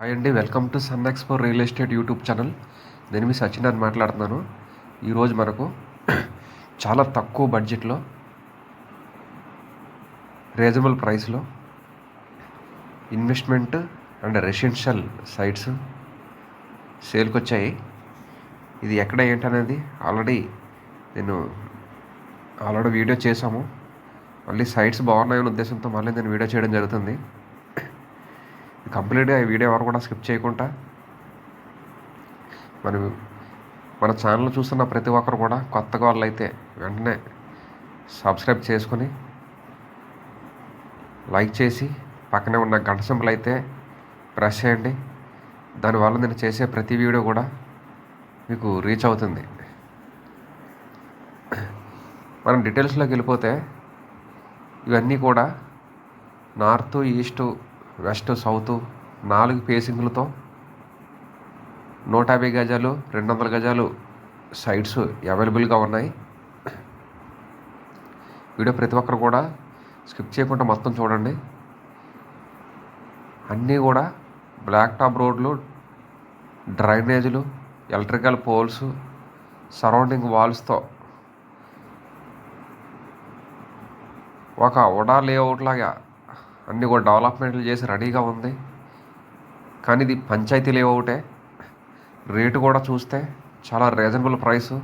Hi అండి welcome to Sun explore real estate YouTube channel నేను మీ సచిన్ అని మాట్లాడుతున్నాను. ఈరోజు మనకు చాలా తక్కువ బడ్జెట్లో రీజనబుల్ ప్రైస్లో ఇన్వెస్ట్మెంట్ అండ్ రెసిడెన్షియల్ సైట్స్ సేల్కి వచ్చాయి. ఇది ఎక్కడ ఏంటనేది ఆల్రెడీ నేను ఆల్రెడీ వీడియో చేశాము. మళ్ళీ సైట్స్ బాగున్నాయనే ఉద్దేశంతో మళ్ళీ నేను వీడియో చేయడం జరుగుతుంది. కంప్లీట్గా ఈ వీడియో ఎవరు కూడా స్కిప్ చేయకుండా మనం మన ఛానల్ చూస్తున్న ప్రతి ఒక్కరు కూడా కొత్తగా వాళ్ళు అయితే వెంటనే సబ్స్క్రైబ్ చేసుకొని లైక్ చేసి పక్కనే ఉన్న గంట సింబల్ అయితే ప్రెస్ చేయండి. దానివల్ల నేను చేసే ప్రతి వీడియో కూడా మీకు రీచ్ అవుతుంది. మనం డీటెయిల్స్లోకి వెళ్ళిపోతే ఇవన్నీ కూడా నార్త్ ఈస్టు వెస్ట్ సౌత్ నాలుగు ఫేసింగ్లతో నూట యాభై గజాలు రెండు వందల గజాలు సైట్స్ అవైలబుల్గా ఉన్నాయి. వీడియో ప్రతి ఒక్కరు కూడా స్కిప్ చేయకుండా మొత్తం చూడండి. అన్నీ కూడా బ్లాక్ టాప్ రోడ్లు డ్రైనేజీలు ఎలక్ట్రికల్ పోల్స్ సరౌండింగ్ వాల్స్తో ఒక ఉడా లేఅవుట్ లాగా అన్నీ కూడా డెవలప్మెంట్లు చేసి రెడీగా ఉంది. కానీ ఇది పంచాయతీ లేఅవుటే రేటు కూడా చూస్తే చాలా రీజనబుల్ ప్రైసు.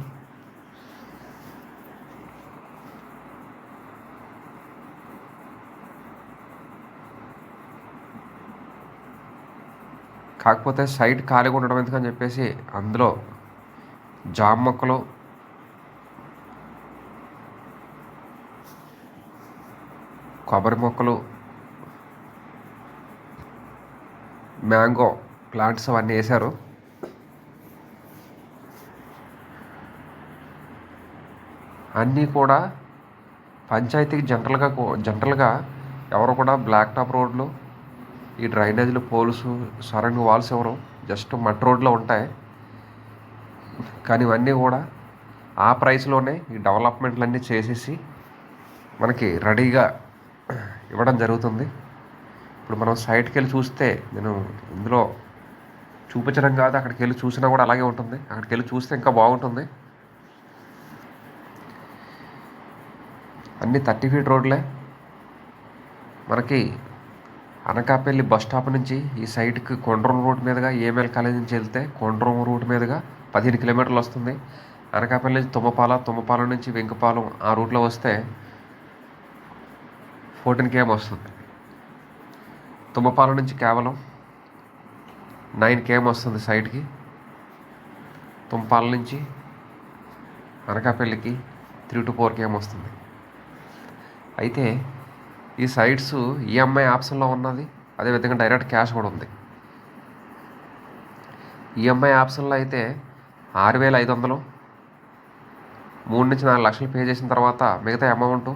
కాకపోతే సైట్ ఖాళీగా ఉండడం ఎందుకని చెప్పేసి అందులో జామ మొక్కలు కొబ్బరి మొక్కలు మ్యాంగో ప్లాంట్స్ అవన్నీ వేశారు. అన్నీ కూడా పంచాయతీకి జనరల్గా జనరల్గా ఎవరు కూడా బ్లాక్ టాప్ రోడ్లు ఈ డ్రైనేజీలు పోల్స్ సరౌండింగ్ వాల్స్ ఎవరు జస్ట్ మట్టి రోడ్లో ఉంటాయి. కానీ ఇవన్నీ కూడా ఆ ప్రైస్లోనే ఈ డెవలప్మెంట్లు అన్నీ చేసేసి మనకి రెడీగా ఇవ్వడం జరుగుతుంది. ఇప్పుడు మనం సైట్కి వెళ్ళి చూస్తే నేను ఇందులో చూపించడం కాదు అక్కడికి వెళ్ళి చూసినా కూడా అలాగే ఉంటుంది. అక్కడికి వెళ్ళి చూస్తే ఇంకా బాగుంటుంది. అన్ని థర్టీ ఫీట్ రోడ్లే మనకి అనకాపల్లి బస్ స్టాప్ నుంచి ఈ సైట్కి కొండ్రం రూట్ మీదుగా ఏఎంఎల్ కాలేజ్ నుంచి వెళ్తే కొండ్రం రూట్ మీదుగా పదిహేను కిలోమీటర్లు వస్తుంది. అనకాపల్లి నుంచి తుమ్మపాల తుమ్మపాలెం నుంచి వెంకపాలెం ఆ రూట్లో వస్తే ఫోర్టీన్ కేఎం వస్తుంది. తుమ్మపాలెం నుంచి కేవలం నైన్ కేఎం వస్తుంది సైడ్కి తుమ్మపాలెం నుంచి అనకాపల్లికి త్రీ టు ఫోర్ కేఎం వస్తుంది. అయితే ఈ సైట్స్ ఈఎంఐ ఆప్షన్లో ఉన్నది అదేవిధంగా డైరెక్ట్ క్యాష్ కూడా ఉంది. ఈఎంఐ ఆప్షన్లో అయితే ఆరు వేల ఐదు వందలు మూడు నుంచి నాలుగు లక్షలు పే చేసిన తర్వాత మిగతా అమౌంట్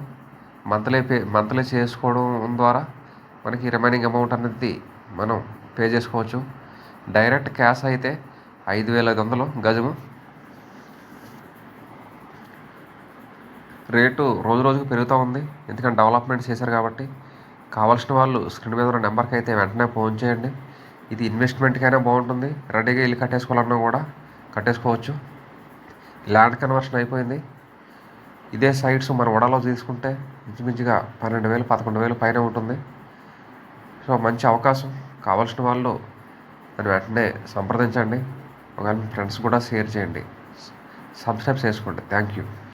మంత్లీ పే మంత్లీ చేసుకోవడం ద్వారా మనకి రిమైనింగ్ అమౌంట్ అనేది మనం పే చేసుకోవచ్చు. డైరెక్ట్ క్యాష్ అయితే ఐదు వేల ఐదు వందలు గజము. రేటు రోజు రోజుకు పెరుగుతూ ఉంది. ఎందుకంటే డెవలప్మెంట్ చేశారు కాబట్టి కావాల్సిన వాళ్ళు స్క్రీన్ మీద ఉన్న నెంబర్కి అయితే వెంటనే ఫోన్ చేయండి. ఇది ఇన్వెస్ట్మెంట్కైనా బాగుంటుంది. రెడీగా ఇల్లు కట్టేసుకోవాలన్నా కూడా కట్టేసుకోవచ్చు. ల్యాండ్ కన్వర్షన్ అయిపోయింది. ఇదే సైట్స్ మన వడలో తీసుకుంటే ఇంచుమించుగా పన్నెండు వేలు పదకొండు వేలు పైన ఉంటుంది. సో మంచి అవకాశం కావాల్సిన వాళ్ళు దాన్ని వెంటనే సంప్రదించండి. ఒకవేళ మీ ఫ్రెండ్స్ కూడా షేర్ చేయండి. సబ్స్క్రైబ్ చేసుకోండి. Thank you.